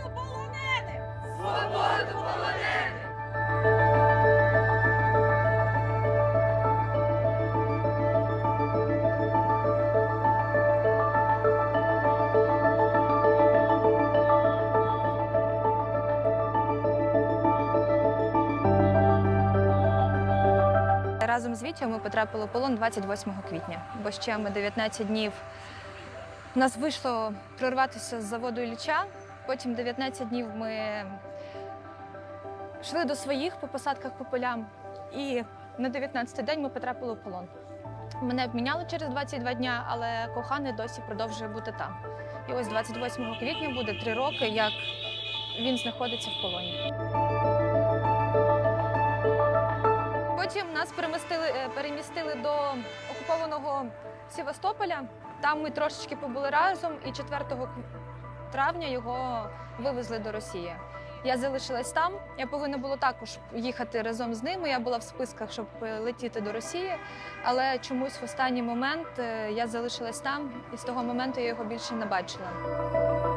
Свободу полоненим! Свободу полонених! Разом з Вітєю ми потрапили в полон 28 квітня, бо ще ми 19 днів. У нас вийшло прорватися з заводу Ілліча. Потім 19 днів ми йшли до своїх по посадках по полям. І на 19-й день ми потрапили в полон. Мене обміняли через 22 дня, але коханий досі продовжує бути там. І ось 28 квітня буде три роки, як він знаходиться в полоні. Потім нас перемістили, е, перемістили до окупованого Севастополя. Там ми трошечки побули разом, і 4 кв- травня його вивезли до Росії. Я залишилась там. Я повинна була також їхати разом з ними. Я була в списках, щоб е, летіти до Росії. Але чомусь в останній момент е, я залишилась там, і з того моменту я його більше не бачила.